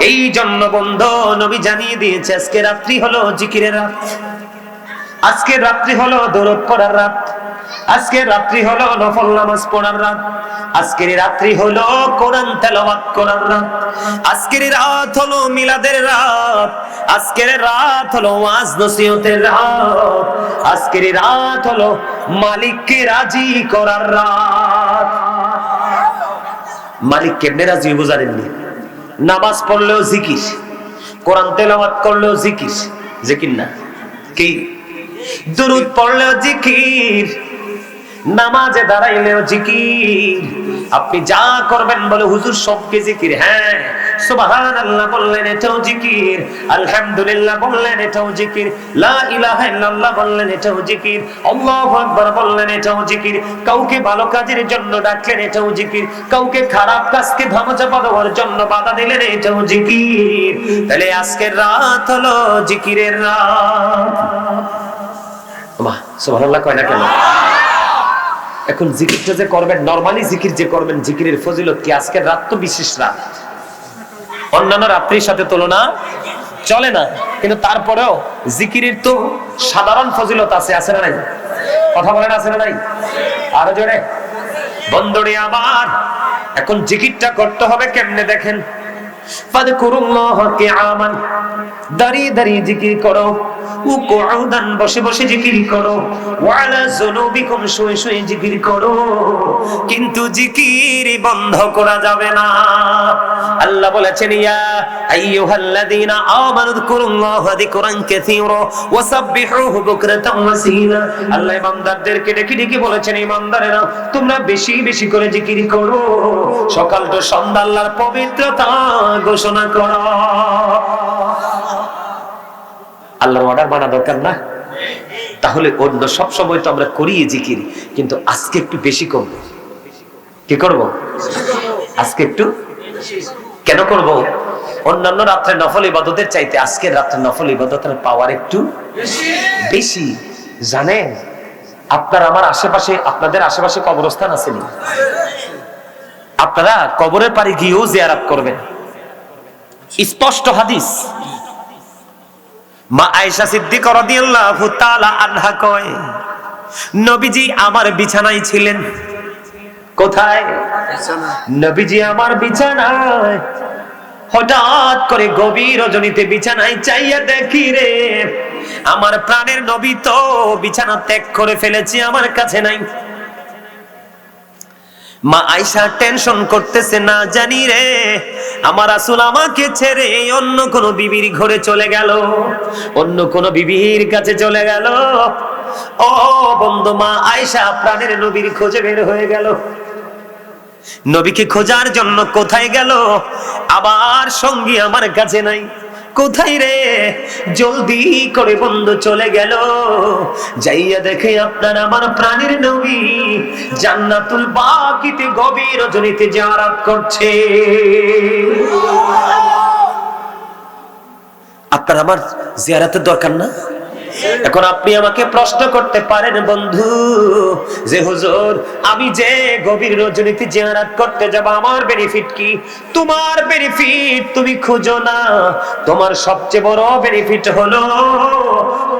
এই জন্য বন্ধ, নবী জানিয়ে দিয়েছে, আজকে রাত্রি হলো জিকিরের রাত। আজকে রাত্রি হলো দৌড় করার রাত। আজকে রাত্রি হলো নফল নামাজ পড়ার রাত। আজকের রাত্রি হলো কোরআন তেলাওয়াত করার রাত। আজকের রাত হলো মিলাদের রাত। আজকের রাত হলো ওয়াজ নসিহতের রাত। আজকের রাত হলো মালিককে রাজি করার রাত। মালিক কেমনে রাজি জানেননি নামাজ পড়লেও জিকির, কোরআন তেলাবাদ করলেও জিকির জিকির না। কি? দুরুদ পড়লেও জিকির, নামাজে দাঁড়াইলেও জিকির। আপনি যা করবেন বলে হুজুর সবকে জিকির হ্যাঁ। সুবহান আল্লাহ বললেন এটাও জিকির। আলহামদুলিল্লাহ বললেন এটাও জিকির। লা ইলাহা ইল্লাল্লাহ বললেন এটাও জিকির। আল্লাহু আকবার বললেন এটাও জিকির। কাউকে ভালো কাজের জন্য ডাকলেন এটাও জিকির। কাউকে খারাপ কাজকে জন্য বাধা দিলেন এটাও জিকির। তাহলে আজকের রাত হলো জিকিরের রাত। বাহ, সুবহানাল্লাহ কয় না কেন? এখন জিকিরটা যে করবেন, নরমালি জিকির যে করবেন, জিকিরের ফজিলত কি? আজকের রাত তো বিশেষ রাত। অন্যান্য রাত্রির সাথে তুলনা চলে না। কিন্তু তারপরেও জিকিরের তো সাধারণ ফজিলত আছে আছে না নাই? কথা বলেন, আছে না নাই? আরও জোরে। বন্দরে আবার এখন জিকিরটা করতে হবে কেমনে দেখেন? ফাদকুরুল্লাহ কিয়ামান। দাঁড়িয়ে দাঁড়িয়ে জিকির করো। বসে বসে জিকির করো। ওয়ালা শুয়ে শুয়ে জিকির করো। কিন্তু জিকির বন্ধ করা যাবে না। আল্লাহ বলেছেন, ইয়া আইয়ুহাল্লাযীনা আমানু যকুরুল্লাহা যিকরান কাসীরা বুকরাতাম ওয়াসীলা আল্লাহ ইমানদারদেরকে ডেকে ডেকে বলেছেন, ইমানদারেরা, তোমরা বেশি বেশি করে জিকির করো। সকাল তো সন্ধ্যা, আল্লাহর পবিত্রতা। ঘোষণা করো। আল্লাহর অর্ডার মানা দরকার না? তাহলে অন্য সব সময় তো আমরা করি জিকির, কিন্তু আজকে একটু বেশি করব। কি করব? আজকে একটু কেন করব? অন্যান্য রাত্রে নফল ইবাদতের চাইতে আজকের রাত্রে নফল ইবাদতের পাওয়ার একটু বেশি। জানেন, আপনার আমার আশেপাশে, আপনাদের আশেপাশে কবরস্থান আছে আপনারা কবরের পাড়ে গিয়েও জিয়ারাত করবেন। স্পষ্ট হাদিস। মা আয়েশা সিদ্দিক রাদিয়াল্লাহু তাআলা আনহা কয়, নবীজি আমার বিছানায় ছিলেন। কোথায়? নবীজি আমার বিছানায়। হঠাৎ করে গভীর রজনীতে বিছানায় চাইয়া দেখি রে, আমার প্রাণের নবী তো বিছানা ত্যাগ করে ফেলেছি, আমার কাছে নাই। মা আয়সা টেনশন করতেছে, না জানি রে, আমার আসল আমাকে ছেড়ে অন্য কোন বিবির ঘরে চলে গেল, অন্য কোন বিবির কাছে চলে গেল। ও বন্ধু মা আয়সা প্রাণের নবীর খোঁজে বের হয়ে গেল। নবীকে খোঁজার জন্য কোথায় গেল? আবার সঙ্গী আমার কাছে নাই। কোথায় রে? জলদি করে বন্ধু চলে গেল। যাইয়া দেখে আপনার আমার প্রাণের নবী জান্নাতুল বাকিতে গভীর রজনীতে জারাত করছে। আপনার আমার জিয়ারাতের দরকার না? এখন আপনি আমাকে প্রশ্ন করতে পারেন, বন্ধু, যে হুজুর, আমি যে গভীর রজনীতে জিয়ারাত করতে যাব, আমার বেনিফিট কি? তোমার বেনিফিট তুমি খুঁজো না। তোমার সবচেয়ে বড় বেনিফিট হলো,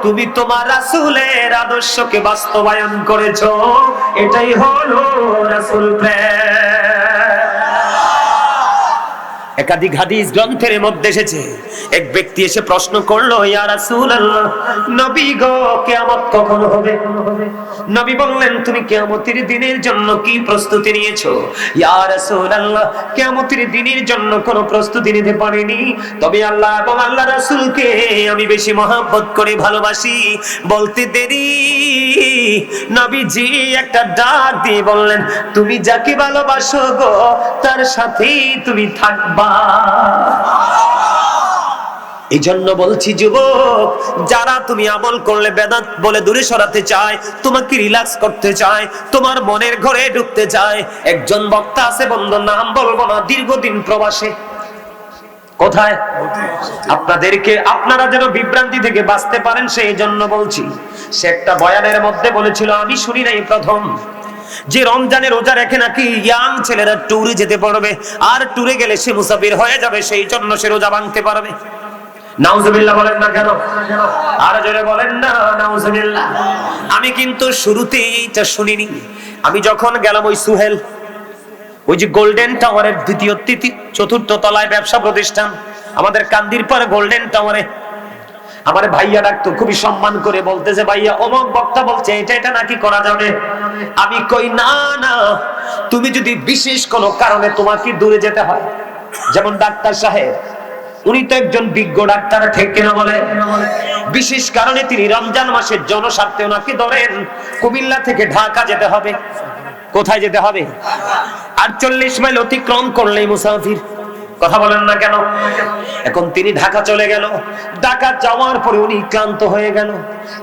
তুমি তোমার রাসূলের আদর্শকে বাস্তবায়ন করেছ। এটাই হলো রাসূল প্রেম। একাধিক হাদিস গ্রন্থের মধ্যে এসেছে। এক ব্যক্তি এসে প্রশ্ন করল নবী বললেন, তুমি দিনের জন্য কি প্রস্তুতি নিয়েছো? দিনের জন্য প্রস্তুতি নিতে পারিনি। তবে আল্লাহ এবং আল্লাহ আমি বেশি মহব্বত করে ভালোবাসি। বলতে দেরি। নবীজি একটা ডাক দিয়ে বললেন, তুমি যাকে ভালোবাসো গো, তার সাথেই তুমি থাকবা। এই জন্য বলছি, যুবক, যারা তুমি আমল করলে বেদাত বলে দূরে সরাতে চায়, তোমাকে রিল্যাক্স করতে চায়, তোমার মনের ঘরে ঢুকতে চায়, একজন বক্তা আছে নাম বলব না, দীর্ঘদিন প্রবাসে। কোথায়? আপনাদেরকে, আপনারা যেন বিভ্রান্তি থেকে বাঁচতে পারেন, সেই জন্য বলছি। সে একটা বয়ানের মধ্যে বলেছিল, আমি শুনি নাই প্রথম। যে রমজানে রোজা রেখে নাকি ইয়াং ছেলেরা ট্যুরে যেতে পারবে। আর ট্যুরে গেলে সে মুসাফির হয়ে যাবে, সেই জন্য সে রোজা ভাঙতে পারবে। আমি কিন্তু শুরুতেই শুনিনি। আমি যখন ওই সুহেল, ওই যে গোল্ডেন টাওয়ারের দ্বিতীয় চতুর্থ তলায় ব্যবসা প্রতিষ্ঠান, আমাদের কান্দির পরে গোল্ডেন টাওয়ারে আমার ভাইয়া ডাকতো, খুবই সম্মান করে বলতেছে, ভাইয়া, অমক বক্তা বলছে, এটা এটা নাকি করা যাবে? আমি কই, না না, তুমি যদি বিশেষ কোনো কারণে তোমাকে দূরে যেতে হয়, যেমন ডাক্তার সাহেব, উনি তো একজন বিজ্ঞ ডাক্তার, ঠিক কিনা বলে? বিশেষ কারণে তিনি রমজান মাসের জনস্বার্থে ওনাকে ধরেন, কুমিল্লা থেকে ঢাকা যেতে হবে। কোথায় যেতে হবে? আটচল্লিশ মাইল অতিক্রম করলেই মুসাফির। কথা বলেন না কেন? এখন তিনি ঢাকা চলে গেল। ঢাকা যাওয়ার পরে উনি ক্লান্ত হয়ে গেল।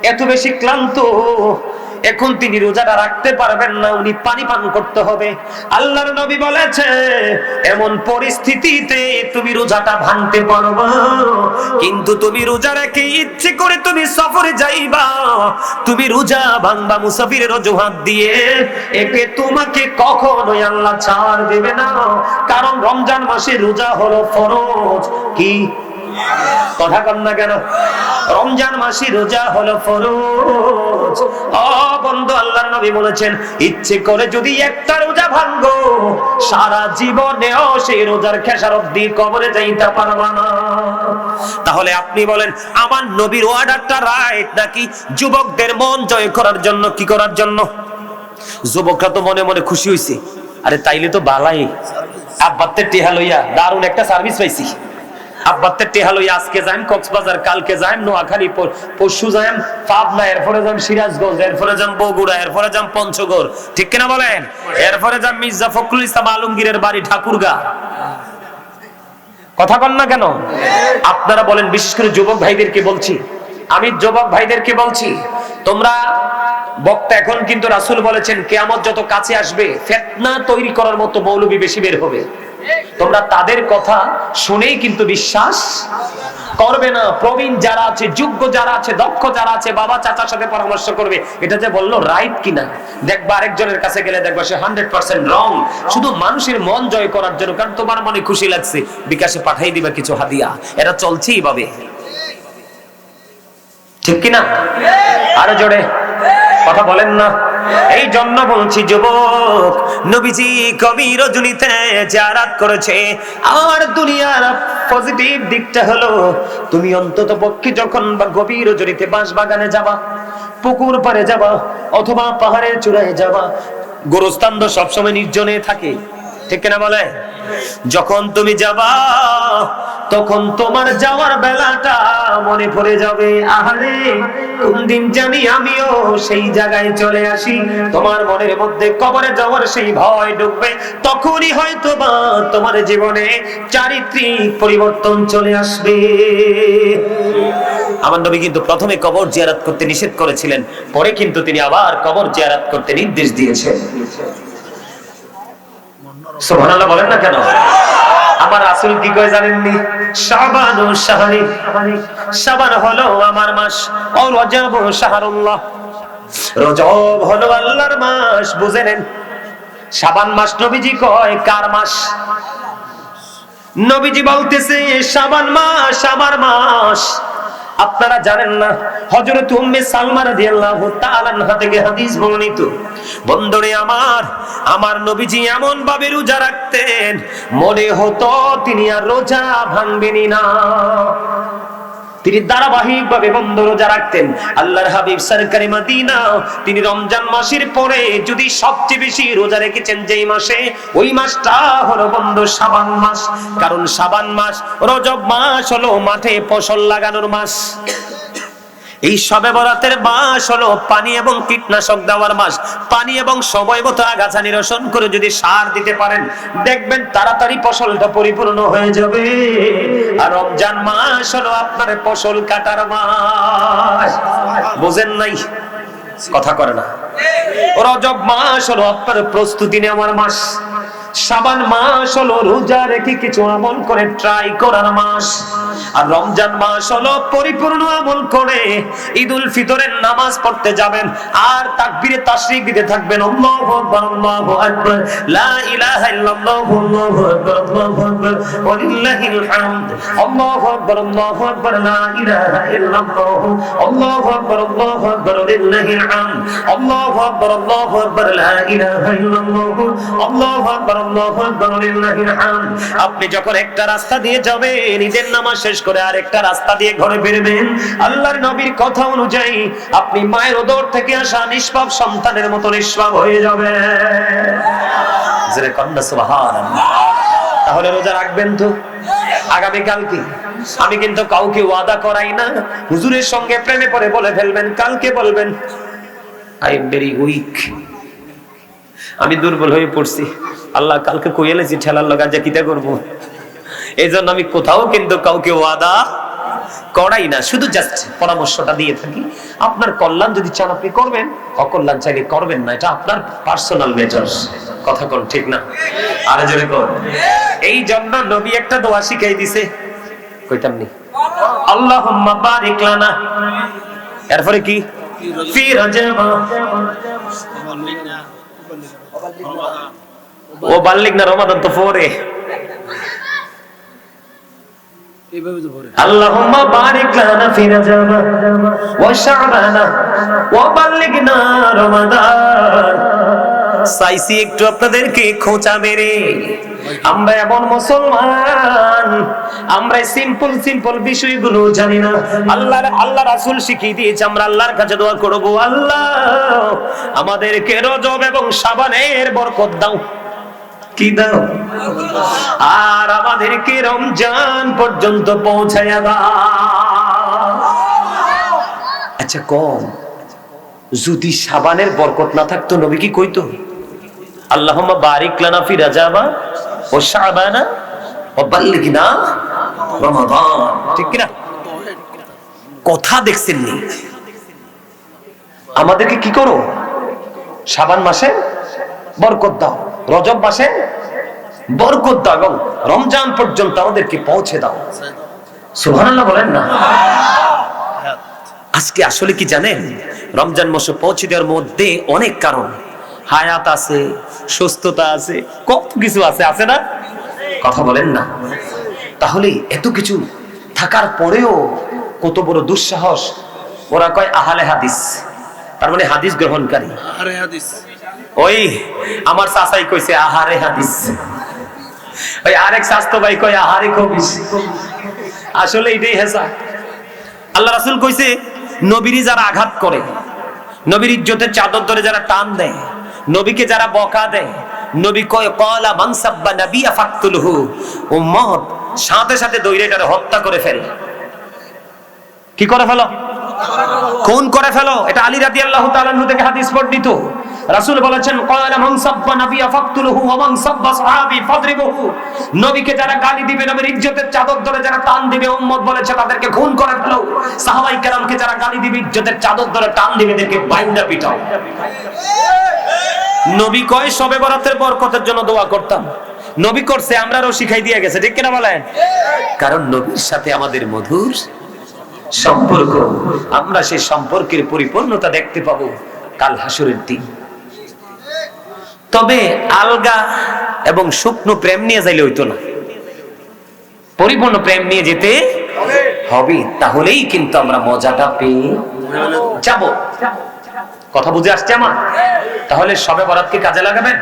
এত বেশি ক্লান্ত এখন তিনি রোজাটা রাখতে পারবেন না, উনি পানি পান করতে হবে। আল্লাহর নবী বলেছে, এমন পরিস্থিতিতে তুমি রোজাটা ভাঙতে পারবা। কিন্তু তুমি রোজা রেখে ইচ্ছে করে তুমি সফরে যাইবা। তুমি রোজা ভাঙবা মুসাফিরের অজুহাত দিয়ে। একে তোমাকে কখনোই আল্লাহ ছাড় দেবে না। কারণ রমজান মাসে রোজা হলো ফরজ। কি? কথা কন না কেন? রমজান মাসি রোজা হলো ফরজ। ও বন্ধু, আল্লাহর নবী বলেছেন, ইচ্ছে করে যদি একটা রোজা ভাঙ্গো সারা জীবনেও সেই রোজার খেসারত দিয়ে কবরে যাইতে পারবা না। তাহলে আপনি বলেন, আমার নবীর অর্ডারটা রাইট নাকি যুবকদের মন জয় করার জন্য, কি করার জন্য? যুবকরা তো মনে মনে খুশি হইছে। আরে তাইলে তো বালাই। আব্বাতে টেহা লইয়া দারুণ একটা সার্ভিস পাইছি। আব্বাতে টেহা লইয়া আজকে যাইম কক্সবাজার, কালকে যাইম নোয়াখালী পরশু যাইম পাবনা, এরপরে যাম সিরাজগঞ্জ, এরপরে যাম বগুড়া, এরপরে যাম পঞ্চগড়। ঠিক কিনা বলেন? এরপরে যাম মির্জা ফখরুল ইসলাম আলমগীরের বাড়ি ঠাকুরগা। কথা বল না কেন? আপনারা বলেন, বিশেষ করে যুবক ভাইদেরকে বলছি। আমি যুবক ভাইদেরকে বলছি, তোমরা বক্তা এখন কিন্তু রাসূল বলেছেন, কেয়ামত যত কাছে আসবে, ফেতনা তৈরি করার মতো মৌলবী বেশি বের হবে। তোমরা তাদের কথা শুনেই কিন্তু বিশ্বাস করবে না। প্রবীণ যারা আছে, যোগ্য যারা আছে, দক্ষ যারা আছে, বাবা চাচার সাথে পরামর্শ করবে। এটা যে বলল রাইট কিনা? দেখবা আরেকজনের কাছে গেলে দেখবা সে হান্ড্রেড পার্সেন্ট রং শুধু মানুষের মন জয় করার জন্য, কারণ তোমার মনে খুশি লাগছে। বিকাশে পাঠাই দিবে কিছু হাদিয়া। এটা চলছে এইভাবে। ঠিক কিনা? আরও জোরে। কথা বলেন না। এই জন্য বলছি, যুবক, নবীজি কবি রজনীতে জারাত করেছে। আর দুনিয়ার পজিটিভ দিকটা হলো, তুমি অন্তত পক্ষে যখন বা গভীর রজনীতে বাঁশ বাগানে যাবা, পুকুর পাড়ে যাবা, অথবা পাহাড়ের চূড়ায় যাবা, গোরস্থান তো সবসময় নির্জনে থাকে। ঠিক কিনা বলে? যখন তুমি যাবা, তখন তোমার যাওয়ার বেলাটা মনে পড়ে যাবে, আহারে, কোন দিন জানি আমিও সেই জায়গায় চলে আসি। তোমার মনের মধ্যে কবরে যাওয়ার সেই ভয় ঢুকবে তখনই হয়তো বা তোমার জীবনে চারিত্রিক পরিবর্তন চলে আসবে। আমার নবী কিন্তু প্রথমে কবর জিয়ারাত করতে নিষেধ করেছিলেন, পরে কিন্তু তিনি আবার কবর জিয়ারাত করতে নির্দেশ দিয়েছেন। সুবহানাল্লাহ বলেন না কেন? আমার আসল কি কয় জানেননি? শাবান ও শাহরি। শাবান হলো আমার মাস। ও রজব ও শাহরুল্লাহ। রজব হলো আল্লাহর মাস বুঝে নেন শাবান মাস নবীজি কয়, কার মাস? নবীজি বলতেছে, শাবান মাস, আমার মাস। আপনারা জানেন না হজরত উম্মে সালমা রাদিয়াল্লাহু তাআলা আনহা থেকে হাদিস বর্ণিত, বন্ধুরে আমার আমার নবীজি এমন ভাবে রোজা রাখতেন, মনে হতো তিনি আর রোজা ভাঙবেনই না। তিনি ধারাবাহিক ভাবে বন্ধ রোজা রাখতেন। আল্লাহর হাবিব সরকারি মাদিনা, তিনি রমজান মাসের পরে যদি সবচেয়ে বেশি রোজা রেখেছেন যেই মাসে, ওই মাসটা হলো বন্ধ সাবান মাস। কারণ সাবান মাস, রজব মাস হলো মাঠে ফসল লাগানোর মাস। এই সবে বরাতের মাস হলো পানি এবং কীটনাশক দেওয়ার মাস। পানি এবং সময় মতো আগাছা নিরসন করে যদি সার দিতে পারেন, দেখবেন তাড়াতাড়ি ফসলটা পরিপূর্ণ হয়ে যাবে। আর রমজান মাস হলো আপনার ফসল কাটার মাস। বুঝেন নাই? কথা করে না। রজব মাস হলো আপনার প্রস্তুতি নেওয়ার মাস। সাবান মাস হলো রোজা রেখে কিছু আমল করে ট্রাই করার মাস। আর রমজান মাস হলো পরিপূর্ণ আমল করে ঈদুল ফিতরের নামাজ পড়তে যাবেন আর তাকবীরে তাশরিক দিতে থাকবেন। আল্লাহু আকবার আল্লাহু আকবার। লা ইলাহা ইল্লাল্লাহু, আল্লাহু আকবার আল্লাহু আকবার। ওয়ালিল্লাহিল হামদ। আল্লাহু আকবার আল্লাহু আকবার। লা ইলাহা ইল্লাল্লাহু, আল্লাহু আকবার আল্লাহু আকবার। ওয়ালিল্লাহিল হামদ। আল্লাহু আকবার আল্লাহু আকবার। লা ইলাহা ইল্লাল্লাহু, আল্লাহু আকবার। আপনি যখন একটা রাস্তা দিয়ে যাবেন, নিজের নামাজ শেষ করে আরেকটা রাস্তা দিয়ে ঘরে ফিরবেন, আল্লাহর নবীর কথা অনুযায়ী আপনি মায়ের ওদর থেকে আসা নিষ্পাপ সন্তানের মতো নিষ্পাপ হয়ে যাবে তাহলে রোজা রাখবেন তো? আগামী কালকে আমি কিন্তু কাউকে ওয়াদা করাই না। হুজুরের সঙ্গে প্রেমে পড়ে বলে ফেলবেন, কালকে বলবেন আই এম ভেরি উইক আমি দুর্বল হয়ে পড়ছি। আল্লাহ কালকে কইলেছি ঠেলার লগা যে কিতা করব? এই জন্য আমি কোথাও কিন্তু কাউকে ওয়াদা করাই না, শুধু জাস্ট পরামর্শটা দিয়ে থাকি। আপনার কল্যাণ যদি চান আপনি করবেন, অকল্যাণ চাইলে করবেন না, এটা আপনার পার্সোনাল মেজার্স কথা কোন, ঠিক না? আরে জোরে কর এই জন্য নবী একটা দোয়া শিখাই দিছে। কইতাম নি? আল্লাহুম্মা বারিক লানা। এরপরে কি? ফি রাজাবা ও বাল্লিক না রমাদান তো পরে এইভাবে তো ভরে اللهم بارك لنا في رجب وشعبان وبلغنا رمضان চাইছি একটু আপনাদেরকে খোঁচা মেরে। আমরা এমন মুসলমান, আমরা সিম্পল সিম্পল বিষয়গুলো জানি না। আল্লাহ আল্লাহ রাসূল শিখিয়ে দিয়েছে, আমরা আল্লাহর কাছে দোয়া করব, আল্লাহ, আমাদেরকে রজব এবং শাবানের বরকত দাও। কি দাও? আর আমাদেরকে রমজান পর্যন্ত পৌঁছায়া দাও। আচ্ছা কম। যদি সাবানের বরকত না থাকতো, নবী কি কইতো? আল্লাহুম্মা বারিক লানা ও ও রমাদান। ঠিক কি না কথা দেখছেন নি আমাদেরকে কি করো? সাবান মাসে বরকত দাও। রজব মাসে বরকত দাও এবং রমজান পর্যন্ত আমাদেরকে পৌঁছে দাও। সুবহানাল্লাহ বলেন না? আজকে আসলে কি জানেন? রমজান মাসে পৌঁছে দেওয়ার মধ্যে অনেক কারণ। হায়াত আছে সুস্থতা আছে কত কিছু আছে আছে না? কথা বলেন না। তাহলে এত কিছু থাকার পরেও কত বড় দুঃসাহস। ওরা কয় আহালে হাদিস। তার মানে হাদিস গ্রহণকারী। আরে হাদিস। ওই আমার চাচাই কইছে আহারে হাদিস। ওই আরেক স্বাস্থ্য ভাই কয় আহারে কবিস আসলে এটাই হেসা আল্লাহ রাসূল কইছে নবীরই যারা আঘাত করে নবীর ইজ্জতের চাদর ধরে যারা টান দেয় নবীকে যারা বকা দেয়, নবী কয়, কলা মানসাব্বা নাবিয়া ফাকতুলহু। উম্মত সাথে সাথে দৈরেটারে হত্যা করে ফেল। কি করে ফেলো? খুন করে ফেলো। এটা আলী রাদিয়াল্লাহু তাআলা আনহু থেকে হাদিস বর্ণিত। রাসূল বলেছেন ক্বালা মান সাব্বা নাবিয়া ফাকতুলহু ওয়া মান সাব্বা সাহাবী ফাদরিবহু। নবীকে যারা গালি দিবে, নবীর ইজ্জতের চাদর ধরে যারা টান দিবে, উম্মত বলেছে, তাদেরকে খুন করে ফেলো। সাহাবাই কেরামকে যারা গালি দিবে, ইজ্জতের চাদর ধরে টান দিবে, এদেরকে বাইন্দা পিটাও। নবী কয়, সবে বরাতের বরকতের জন্য দোয়া করতাম। নবী করছে আমরাও শিখাই দিয়ে গেছে, ঠিক কিনা বলেন? কারণ নবীর সাথে আমাদের মধুর সম্পর্ক। আমরা সেই সম্পর্কের পরিপূর্ণতা দেখতে পাবো কাল হাসুরের দিন। তবে আলগা এবং শুকনো প্রেম নিয়ে যাইলে হইতো না। পরিপূর্ণ প্রেম নিয়ে যেতে হবে, তাহলেই কিন্তু আমরা মজাটা পেয়ে যাব। কথা বুঝে আসছে আমার? তাহলে সবে বরাতকে কাজে লাগাবেন?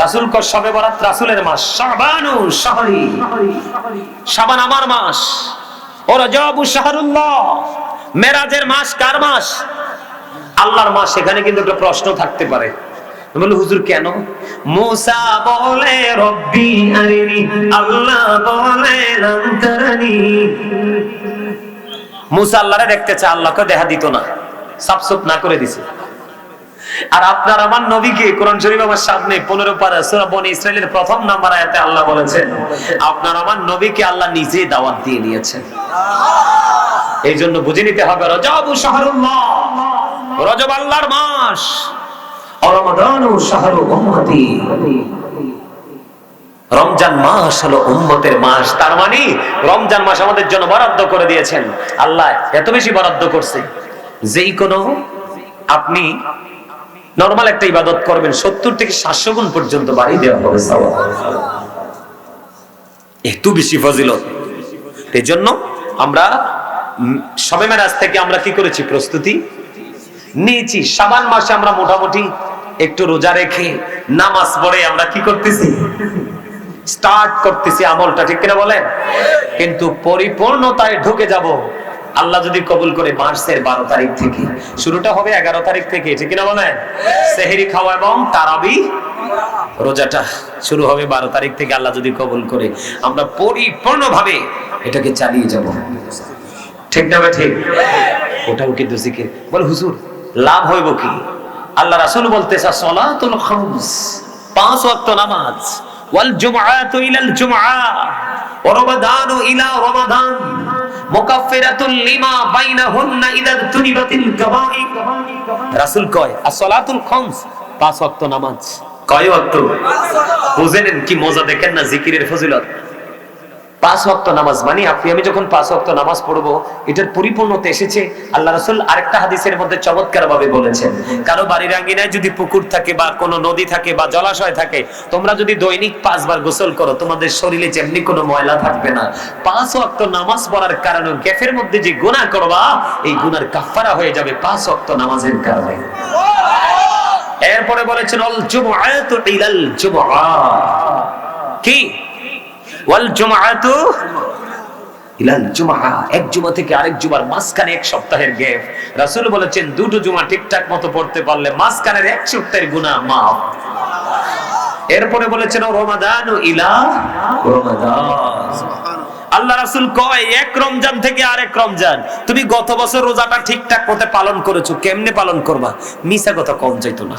রাসুল কর সবে বরাত রাসুলের মাস। শাবানু শাহরি। শাবান আমার মাস। ও রজবু শাহরুল্লাহ। মেরাজের মাস কার মাস? আল্লাহর মাস সেখানে কিন্তু একটা প্রশ্ন থাকতে পারে। বলে, হুজুর, কেন? মুসা বলে, রব্বি আরিনি। আল্লাহ বলে লাম মুসা আল্লাহরে দেখতে চায়, আল্লাহকে দেখা দিত না। সাফসুপ না করে দিছে। আর আপনার আমার নবীকে কোরআন শরীফ আমার সামনে পনেরো পারা সূরা বনি ইসরাইলের প্রথম নাম্বার আয়াতে আল্লাহ বলেছেন, আপনার আমার নবীকে আল্লাহ নিজেই দাওয়াত দিয়ে নিয়েছেন। এই জন্য বুঝে নিতে হবে, রজব শাহরুল্লাহ, রজব আল্লাহর মাস রমাদান শাহরু উম্মতি। রমজান মাস হলো উম্মতের মাস, তার মানে রমজান মাস আমাদের জন্য বরাদ্দ করে দিয়েছেন। আল্লাহ এত বেশি বরাদ্দ করছে। যেই কোনো আপনি নর্মাল একটা ইবাদত করবেন, সত্তর থেকে সাতশো গুণ পর্যন্ত বাড়ি দেওয়া হবে। এত বেশি ফজিলত। এই জন্য আমরা সবে মেরাজ থেকে আমরা কি করেছি প্রস্তুতি? নিয়েছি, সাবান মাসে আমরা মোটামুটি একটু রোজা রেখে নামাজ পড়ে আমরা কি করতেছি? স্টার্ট করতেছি আমলটা, ঠিক কিনা বলেন? কিন্তু পরিপূর্ণতায় ঢুকে যাব। আল্লাহ যদি কবুল করে মার্চের বারো তারিখ থেকে। শুরুটা হবে এগারো তারিখ থেকে, ঠিক কিনা বলেন? সেহেরি খাওয়া এবং তারাবি রোজাটা শুরু হবে বারো তারিখ থেকে আল্লাহ যদি কবুল করে। আমরা পরিপূর্ণভাবে এটাকে চালিয়ে যাব। ঠিক না ঠিক। ওটাও কিন্তু জিকির। বল, হুজুর, লাভ হইব কি? আল্লাহ রাসূল বলতেছে সালাতুল খামস, পাঁচ ওয়াক্ত নামাজ। কয় নামাজ। কয় কি মজা দেখেন না জিকিরের ফজিলত। পাঁচ ওয়াক্ত নামাজ মানে আপনি, আমি যখন পাঁচ ওয়াক্ত নামাজ পড়ব, এটার পরিপূর্ণতা এসেছে। আল্লাহ রাসূল আরেকটা হাদিসের মধ্যে চমৎকার ভাবে বলেছেন, কারও বাড়ির আঙ্গিনায় যদি পুকুর থাকে বা কোনো নদী থাকে বা জলাশয় থাকে, তোমরা যদি দৈনিক পাঁচবার গোসল করো, তোমাদের শরীরে যেমনি কোনো ময়লা থাকবে না। পাঁচ ওয়াক্ত নামাজ পড়ার কারণে গ্যাফের মধ্যে যে গুনাহ করবা, এই গুনার কাফারা হয়ে যাবে পাঁচ ওয়াক্ত নামাজের কারণে। এরপরে বলেছেন, অল জুমআতু ইলাল জুমআ। কি? ওয়াল জুমআতু ইলাল জুমআ এক জুমা থেকে আরেক জুমার মাঝখানে এক সপ্তাহের গ্যাপ। রাসূল বলেছেন দুটো জুমা ঠিকঠাক মতো পড়তে পারলে মাঝখানের এক সপ্তাহের গুনাহ মাফ। এরপরে বলেছেন রমাদান ইলা রমাদান। আল্লাহ রাসূল কয় এক রমজান থেকে আরেক রমজান। তুমি গত বছর রোজাটা ঠিকঠাক মতো পালন করেছ কেমনে পালন করবা? মিছা কথা কম যাইতো না।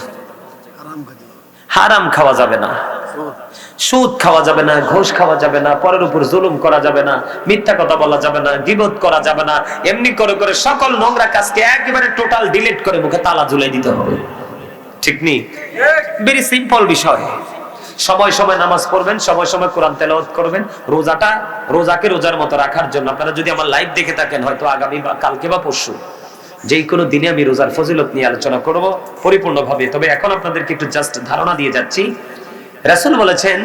হারাম খাওয়া যাবে না। সুদ খাওয়া যাবে না ঘুষ খাওয়া যাবে না পরের উপর জুলুম করা যাবে না মিথ্যা কথা বলা যাবে না গিবত করা যাবে না এমনি করে করে সকল নোংরা কাজকে একেবারে টোটাল ডিলিট করে মুখে তালা ঝুলাই দিতে হবে। ঠিক নেই ভেরি সিম্পল বিষয়। সময় সময় নামাজ পড়বেন সময় সময় কোরআন তেলাওয়াত করবেন রোজাটা রোজাকে রোজার মতো রাখার জন্য। আপনারা যদি আমার লাইভ দেখে থাকেন হয়তো আগামী বা কালকে বা পরশু। যেই কোনো দিনে আমি রোজার ফজিলত নিয়ে আলোচনা করব পরিপূর্ণভাবে। তবে এখন আপনাদেরকে একটু জাস্ট ধারণা দিয়ে যাচ্ছি। রাসূল বলেছেন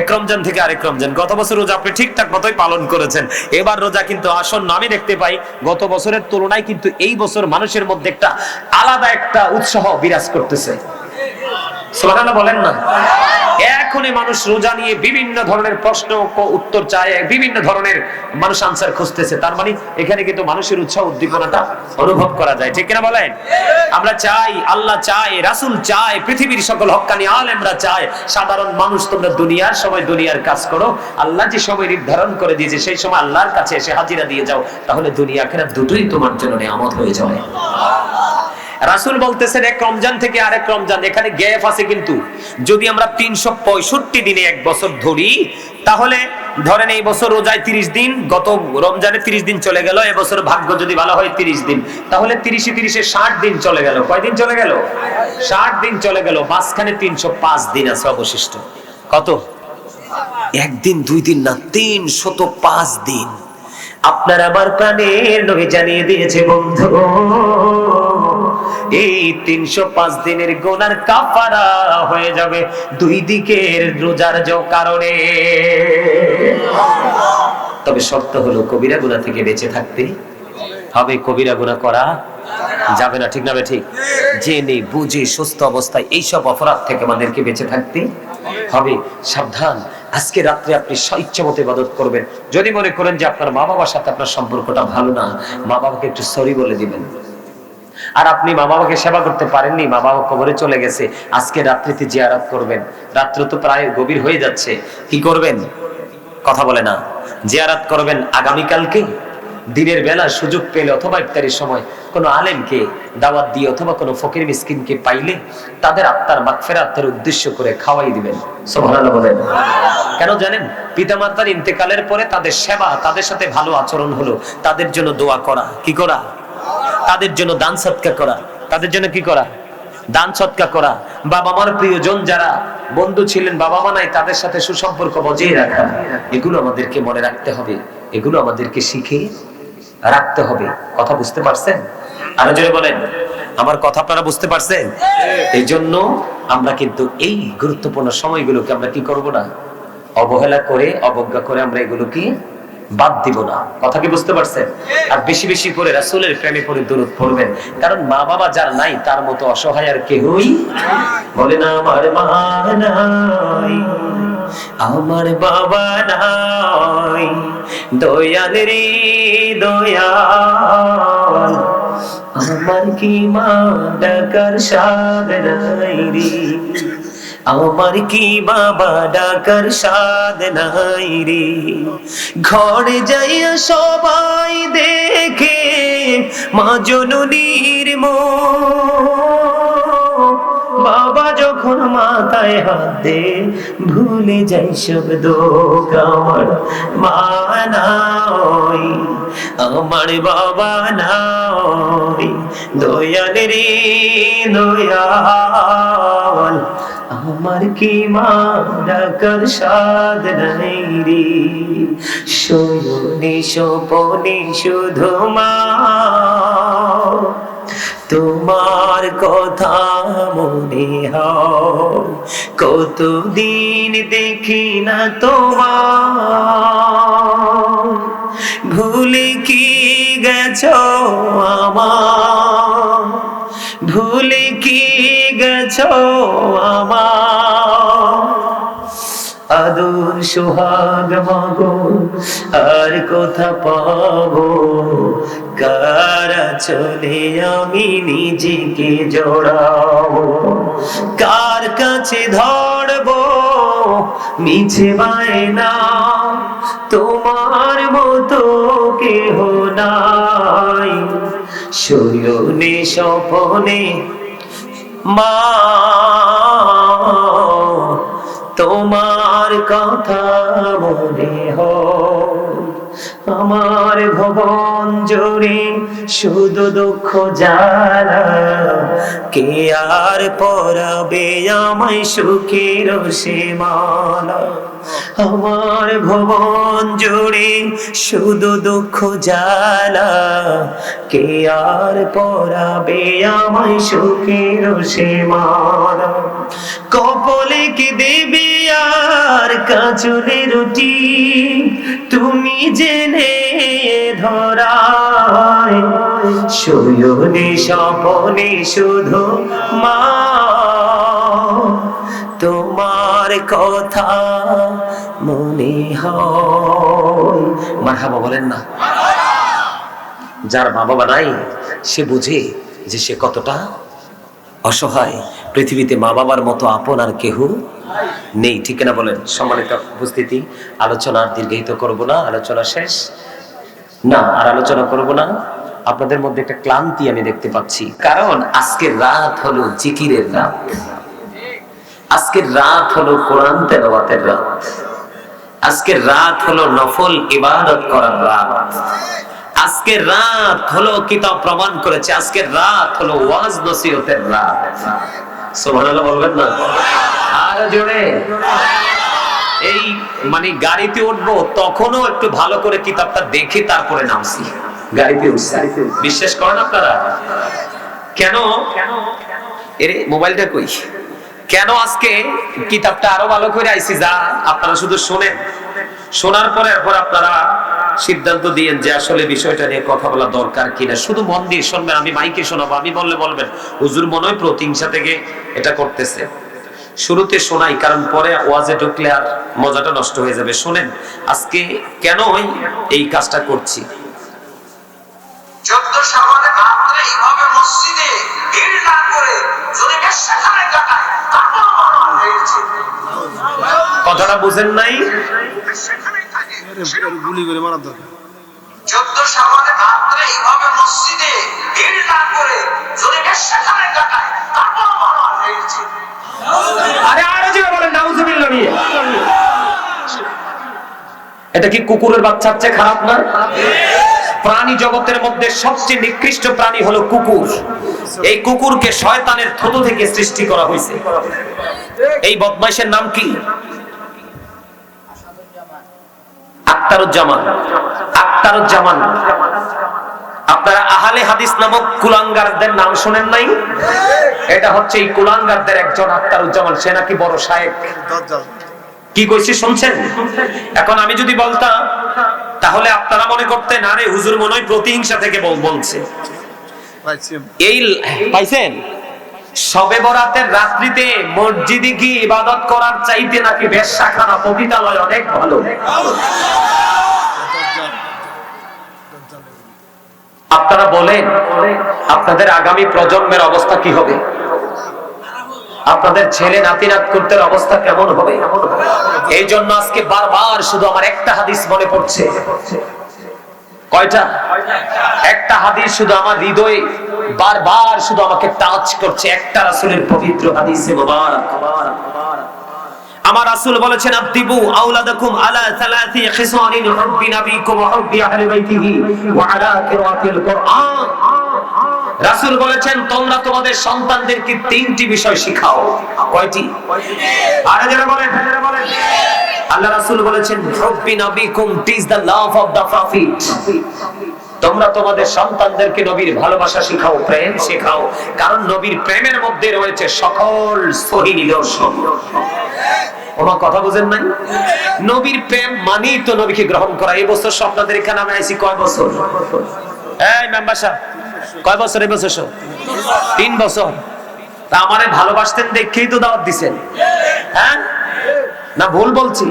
এক রমজান থেকে আরেক রমজান। গত বছর রোজা আপনি ঠিকঠাক মতোই পালন করেছেন। এবার রোজা কিন্তু আসন্ন আমি দেখতে পাই, গত বছরের তুলনায় কিন্তু এই বছর মানুষের মধ্যে একটা আলাদা একটা উৎসাহ বিরাজ করতেছে। সুবহানাল্লাহ বলেন না? এখনই মানুষ রোজা নিয়ে বিভিন্ন ধরনের প্রশ্ন উত্তর চায়, বিভিন্ন ধরনের মানুষ আনসার খুঁজতেছে। তার মানে এখানে কিন্তু মানুষের উৎসাহ, উদ্দীপনাটা অনুভব করা যায়। ঠিক কিনা বলেন? আমরা চাই, আল্লাহ চাই রাসূল চাই পৃথিবীর সকল হক্কানি আলেমরা চায়। সাধারণ মানুষ, তোমরা দুনিয়ার সময় দুনিয়ার কাজ করো। আল্লাহ যে সময় নির্ধারণ করে দিয়েছে, সেই সময় আল্লাহর কাছে এসে হাজিরা দিয়ে যাও। তাহলে দুনিয়া আখেরাত দুটোই তোমার জন্য নিয়ামত হয়ে যাবে। রাসূল বলতেছেন, এক রমজান থেকে আরেক রমজান, এখানে গ্যাপ আছে কিন্তু। যদি আমরা তিনশো পঁয়ষট্টি দিনে এক বছর ধরি, তাহলে ধরেন এই বছর রোজায় তিরিশ দিন, গত রমজানে তিরিশ দিন চলে গেল এবছর ভাগ্য যদি ভালো হয় তিরিশ দিন। তাহলে তিরিশে তিরিশে ষাট দিন চলে গেল। কয়দিন চলে গেল? ষাট দিন চলে গেল। মাঝখানে তিনশো পাঁচ দিন আছে অবশিষ্ট। কত? একদিন, দুই দিন না তিন শত পাঁচ দিন। আপনার আমার প্রাণের নবী জানিয়ে দিয়েছে বন্ধু এই তিনশো পাঁচ দিনের গোনার কাফারা হয়ে যাবে দুই দিকের রোজার যে কারণে। তবে শর্ত হলো কবিরা গুণা থেকে বেঁচে থাকতে হবে। কবিরা গুণা করা যাবে না, ঠিক না ঠিক? জেনে, বুঝে, সুস্থ অবস্থায় এইসব অপরাধ থেকে আমাদেরকে বেঁচে থাকতে হবে। সাবধান, আজকে রাত্রে আপনি স্বইচ্ছা মতো ইবাদত করবেন। যদি মনে করেন যে আপনার মা বাবার সাথে আপনার সম্পর্কটা ভালো না মা বাবাকে একটু সরি বলে দিবেন। আর আপনি মা বাবাকে সেবা করতে পারেননি মা বাবা কবরে চলে গেছে, আজকে রাত্রিতে জিয়ারাত করবেন। রাত্র তো প্রায় গভীর হয়ে যাচ্ছে, কি করবেন? কথা বলে না। জিয়ারাত করবেন আগামীকালকে? দিনের বেলা সুযোগ পেলে অথবা ইফতারির সময় কোনো আলেমকে দাওয়াত দিয়ে অথবা কোনো ফকির মিসকিনকে পাইলে তাদের আত্মার মাগফিরাতের উদ্দেশ্য করে খাওয়াই দিবেন। সুবহানাল্লাহ বলেন। কেন জানেন? পিতামাতার ইন্তেকালের পরে তাদের সেবা, তাদের সাথে ভালো আচরণ হলো, তাদের জন্য দোয়া করা। কি করা? তাদের জন্য দান সৎকার করা। তাদের জন্য কি করা? দান সৎকা করা। বাবা মার প্রিয়জন যারা বন্ধু ছিলেন বাবা মা নাই তাদের সাথে সুসম্পর্ক বজায় রাখা। এগুলো আমাদেরকে মনে রাখতে হবে। এগুলো আমাদেরকে শিখে রাখতে হবে। কথা বুঝতে পারছেন? আরও জোরে বলেন আমার কথা আপনারা বুঝতে পারছেন? এই জন্য আমরা কিন্তু এই গুরুত্বপূর্ণ সময়গুলোকে আমরা কি করব না? অবহেলা করে অবজ্ঞা করে আমরা এগুলোকে বাদ দিব না। কথা কি বুঝতে পারছেন? আর বেশি বেশি করে রাসূলের প্রেমে পড়ে দূরত পড়বেন কারণ মা বাবা যার নাই, তার মতো অসহায় আর কেহই বলে না, আমার মা নাই, আমার বাবা নাই। দয়াল রে দয়াল, আমার কি মা ডাকার সাদ নাই রে? আমার কি বাবা ডাকার সাদ নাই রে? ঘরে যাইয়া সবাই দেখে মা জননীর মো বাবা যখন মাথায় হাত ভুলে যাই সব দোক আমার মা নাই আমার বাবা নাই দয়াল রে দয়াল। আমার কি মা ডাকার সাদ নাই রে। শোনে সপনে শুধু মা। তোমার কথা মনে হয়, কতদিন দেখি না তোমার। ভুলে কি গেছো আমার ভুলে কি গেছো আদর সোহাগ মাগো, আর কোথা পাবো? কারা চলে আমি নিজেকে জড়াবো? কার কাছে ধরবো মিছে বায়না? তোমার মতো নাই শয়নে স্বপনে মা তোমার কথা মনে হয়। আমার ভবন জোরে শুধু দুঃখ জানা কে আর পরাবে আমায় সুখের সীমানা আমার ভবন জুড়ে শুধু দুঃখ জ্বালা। কে আর পরাবে আমায় সুখের সীমানা কপলে কি দেবী আর কাজলে রুটি, তুমি জেনে ধরায়। শয়নে স্বপনে শুধু মা তোমার কথা মনে হয়। মারহাবা বলেন না। যার মা বাবা নাই, সে বুঝে যে সে কতটা অসহায়, পৃথিবীতে মা বাবার মতো আপন আর কেহ নেই। ঠিক না বলেন? সম্মানিত উপস্থিতি। আলোচনা আর দীর্ঘায়িত করব না, আলোচনা শেষ। না, আর আলোচনা করব না। আপনাদের মধ্যে একটা ক্লান্তি আমি দেখতে পাচ্ছি। কারণ আজকের রাত হলো জিকিরের রাত। আজকের রাত হলো কোরআন তেলাওয়াতের রাত। আজকের রাত হলো নফল ইবাদত করার রাত। আজকের রাত হলো কিতাব প্রমাণ করেছে আজকের রাত হলো ওয়াজ নসিহতের রাত। সুবহানাল্লাহ বলবেন না? আর জোরে। এই মানে গাড়িতে উঠবো, তখনও একটু ভালো করে কিতাবটা দেখে তারপরে নামছি। গাড়িতে উঠছি। বিশ্বাস করেন আপনারা? কেন? এরে, মোবাইলটা কই? কেন আজকে কিতাবটা আরও ভালো করে আইছি? যা, আপনারা শুধু শোনেন। শোনার পরে এরপর আপনারা সিদ্ধান্ত দিয়েন যে আসলে বিষয়টা নিয়ে কথা বলা দরকার কিনা। শুধু মন দিয়ে শুনবেন আমি মাইকে শোনাবো আমি বললে বলবেন। হুজুর মনে হয় প্রতিহিংসা থেকে এটা করতেছে। শুরুতে শোনাই কারণ পরে ওয়াজে ঢুকলে আর মজাটা নষ্ট হয়ে যাবে। শোনেন আজকে কেন ওই এই কাজটা করছি? চোদ্দ সাবানে রাত্রে এইভাবে মসজিদে ভিড় না করে যদি সেখানে কাটায় কথাটা বুঝেন নাই? গুলি করে মারার দরকার। চোদ্দ সাবানে রাত্রে এইভাবে মসজিদে ভিড় না করে যদি সেখানে কাটায় তারপর আমার হয়েছে আরে আরও জোরে বলেন নাউজুবিল্লাহ নিয়ে। এটা কি কুকুরের বাচ্চার চেয়ে খারাপ না? প্রাণী জগতের মধ্যে সবচেয়ে নিকৃষ্ট প্রাণী হলো কুকুর। এই কুকুরকে শয়তানের থতো থেকে সৃষ্টি করা হয়েছে। এই বদমাইশের নাম কি? আক্তারুজ্জামান আক্তারুজ্জামান। আপনারা আহলে হাদিস নামক কুলাঙ্গারদের নাম শুনেন নাই? এটা হচ্ছে এই কুলাঙ্গারদের একজন আক্তারুজ্জামান সে নাকি বড় শায়েক। কি কইছি শুনছেন? এখন আমি যদি বলতাম তাহলে আপনারা মনে করতেন আরে হুজুর মনে হয় প্রতিহিংসা থেকে বলছে। এই পাইছেন? সবে বরাতের রাত্রিতে মসজিদে কি ইবাদত করার চাইতে নাকি বেশ্যাখানা পবিতালয় অনেক ভালো। আপনারা বলেন, আপনাদের আগামী প্রজন্মের অবস্থা কি হবে? আপনাদের ছেলে নাতি নাতকুরদের অবস্থা কেমন হবে? এই জন্য আজকে বারবার শুধু আমার একটা হাদিস মনে পড়ছে। কয়টা? একটা হাদিস শুধু আমার হৃদয়ে, বারবার শুধু আমাকে টাচ করছে। একটা রাসূলের পবিত্র হাদিসে মোবারক আমার রাসূল বলেছেন আদিবু আওলাদাকুম আলা সালাসি খিসানিন হুব্বি নবিকুম ওয়া হুব্বি আহলি বাইতিহি ওয়া আলা কিরাতিল কুরআন। রাসূল বলেছেন, তোমরা তোমাদের সন্তানদেরকে তিনটি বিষয় শিখাও। কয়টি? আরে যারা বলেন যারা বলেন আল্লাহ রাসূল বলেছেন হুব্বি নবিকুম teach the love of the prophet তোমরা তোমাদের সন্তানদেরকে নবীর ভালোবাসা শিখাও, প্রেম শেখাও, কারণ নবীর প্রেমের মধ্যে রয়েছে সকল সহি নিদর্শন। ওমা কথা বুঝেন নাই? নবীর প্রেম মানেই তো নবীকে গ্রহণ করা। এই বছর স্বপ্নাদের এখানে আমি আইছি কয় বছর? এই মেম্বার কয় বছর এই বছর? তিন বছর। তা আমারে ভালোবাসতেন দেখেই তো দাওয়াত দিছেন। হ্যাঁ? না ভুল বলছি?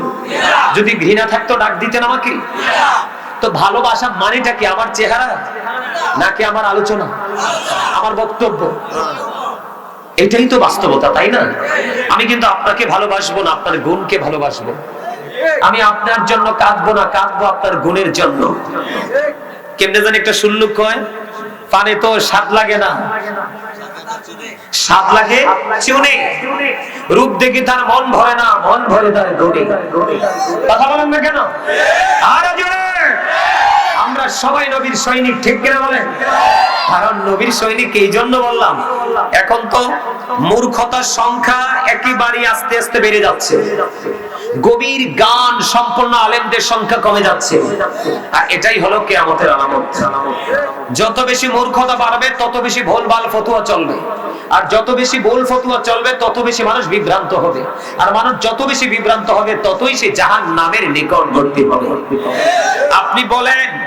যদি ঘৃণা থাকতো, ডাক দিতেন আমাকে? তো ভালোবাসা মানেটা কি আমার চেহারা? নাকি আমার আলোচনা? আমার বক্তব্য? এটাই তো বাস্তবতা, তাই না? আমি কিন্তু আপনাকে ভালোবাসবো না, আপনার গুণকে ভালোবাসবো। আমি আপনার জন্য কাঁদবো না, কাঁদবো আপনার গুণের জন্য। কেমনে জানি একটা শুনলুক হয় পানে তো স্বাদ লাগে না। স্বাদ লাগে চুনে রূপ দেখে তার মন ভরে না, মন ভরে তার গুণে কথা বলেন না কেন? আর আমরা সবাই নবীর সৈনিক, ঠিক কিনা বলেন? কারণ নবীর সৈনিক এই জন্য বললাম, এখন তো মূর্খতার সংখ্যা একেবারে আস্তে আস্তে বেড়ে যাচ্ছে। গভীর গান সম্পন্ন আলেমদের সংখ্যা কমে যাচ্ছে। আর এটাই হলো কেয়ামতের আলামত। যত বেশি মূর্খতা বাড়বে, তত বেশি ভুলভাল ফতুয়া চলবে। আর যত বেশি ভুল ফতুয়া চলবে, তত বেশি মানুষ বিভ্রান্ত হবে। আর মানুষ যত বেশি বিভ্রান্ত হবে, ততই সে জাহান নামের নিকটবর্তী হবে। আপনি বলেন,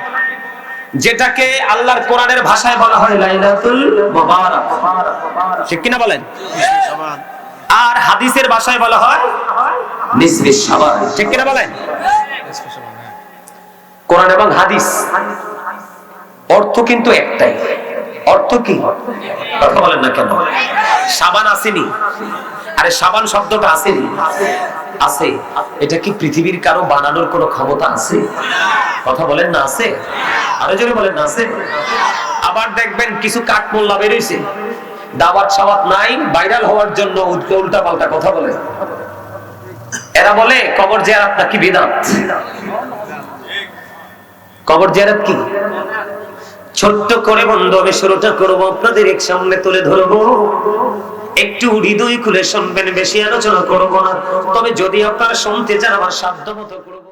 যেটাকে আল্লাহর কোরআনের ভাষায় বলা হয় লাইলাতুল মুবারাক। ঠিক কিনা বলেন? আর হাদিসের ভাষায় বলা হয় নিসফে শাবান ঠিক কিনা বলেন? কোরআন এবং হাদিস। অর্থ কিন্তু একটাই। অর্থ কি? কথা বলেন না কেন? সাবান আসেনি। আরে সাবান শব্দটা আসেনি। আছে। এটা কি পৃথিবীর কারও বানানোর কোনো ক্ষমতা আছে? কথা বলেন না আছে? আরও জোরে বলেন না আছে? আবার দেখবেন কিছু কাঠমোল্লা বেরোইছে দাবাত সাবাত নাই ভাইরাল হওয়ার জন্য উল্টা পাল্টা কথা বলে এরা বলে, কবর জিয়ারাত নাকি বিদাত? কবর জিয়ারাত কি? ছোট্ট করে বন্ধ, আমি শুরুটা করব, আপনাদের এক সামনে তুলে ধরবো। একটু হৃদয় খুলে শুনবেন, বেশি আলোচনা করব না। তবে যদি আপনারা শুনতে চান, আমার সাধ্য মতো করে